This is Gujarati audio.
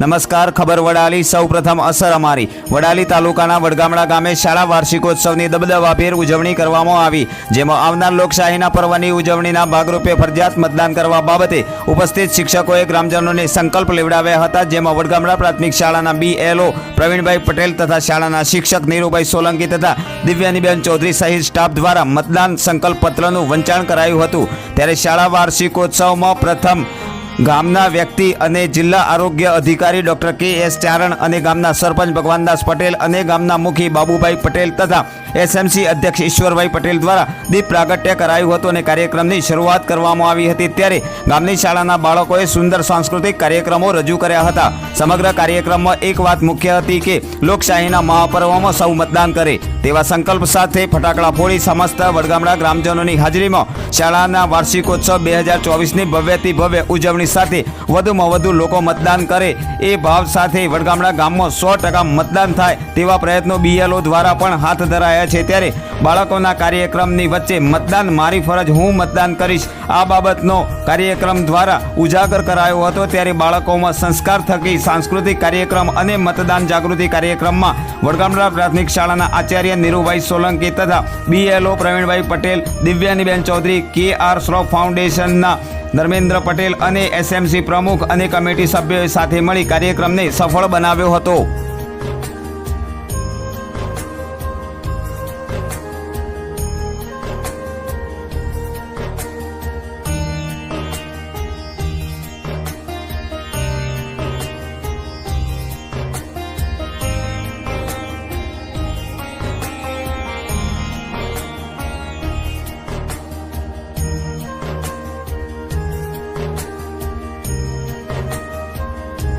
નમસ્કાર, ખબર વડાલી. સૌપ્રથમ અસર અમારી. વડાલી તાલુકાના વડગામડા ગામે શાળા વાર્ષિકોત્સવની દબદબાભેર ઉજવણી કરવામાં આવી, જેમાં આવનાર લોકશાહીના પર્વની ઉજવણીના ભાગરૂપે ફરજિયાત મતદાન કરવા બાબતે ઉપસ્થિત શિક્ષકોએ ગ્રામજનોને સંકલ્પ લેવડાવ્યા હતા, જેમાં વડગામડા પ્રાથમિક શાળાના બીએલઓ પ્રવીણભાઈ પટેલ તથા શાળાના શિક્ષક નીરુભાઈ સોલંકી તથા દિવ્યાનીબેન ચૌધરી સહિત સ્ટાફ દ્વારા મતદાન સંકલ્પ પત્રનું વંચાણ કરાયું હતું. ત્યારે શાળા વાર્ષિકોત્સવમાં પ્રથમ ગામના વ્યક્તિ અને જિલ્લા આરોગ્ય અધિકારી ડોક્ટર કે એસ ચારણ અને ગામના સરપંચ ભગવાનદાસ પટેલ અને ગામના મુખી બાબુભાઈ પટેલ તથા એસએમસી અધ્યક્ષ ઈશ્વરભાઈ પટેલ દ્વારા દીપ પ્રાગટ્ય કરાયું હતું અને કાર્યક્રમની શરૂઆત કરવામાં આવી હતી. ત્યારે ગામની શાળાના બાળકોએ સુંદર સાંસ્કૃતિક કાર્યક્રમો રજૂ કર્યા હતા. સમગ્ર કાર્યક્રમમાં એક વાત મુખ્ય હતી કે લોકશાહીના મહાપર્વમાં સૌ મતદાન કરે તેવા સંકલ્પ સાથે ફટાકડા ફોડી સમસ્ત વડગામડા ગ્રામજનોની હાજરીમાં શાળાના વાર્ષિકોત્સવ બે હજાર ચોવીસની ભવ્યથી ભવ્ય ઉજવણી સાથે વધુમાં વધુ લોકો મતદાન કરે એ ભાવ સાથે વડગામડા ગામમાં સો ટકા મતદાન થાય તેવા પ્રયત્નો બીએલઓ દ્વારા પણ હાથ ધરાયા છે. ત્યારે બાળકોના કાર્યક્રમની વચ્ચે મતદાન મારી ફરજ, હું મતદાન કરીશ. આ બાબતનો કાર્યક્રમ દ્વારા ઉજાગર કરાયો હતો. ત્યારે બાળકોમાં સંસ્કાર થકી સાંસ્કૃતિક કાર્યક્રમ અને મતદાન જાગૃતિ કાર્યક્રમમાં વડગામડા પ્રાથમિક શાળાના આચાર્ય નીરુભાઈ સોલંકી તથા BLO Pravinbhai Patel, Divyaniben Chaudhary K R Shroff ફાઉન્ડેશનના ધર્મેન્દ્ર પટેલ અને એસએમસી પ્રમુખ અને કમિટી સભ્યોએ સાથે મળી કાર્યક્રમને સફળ બનાવ્યો હતો.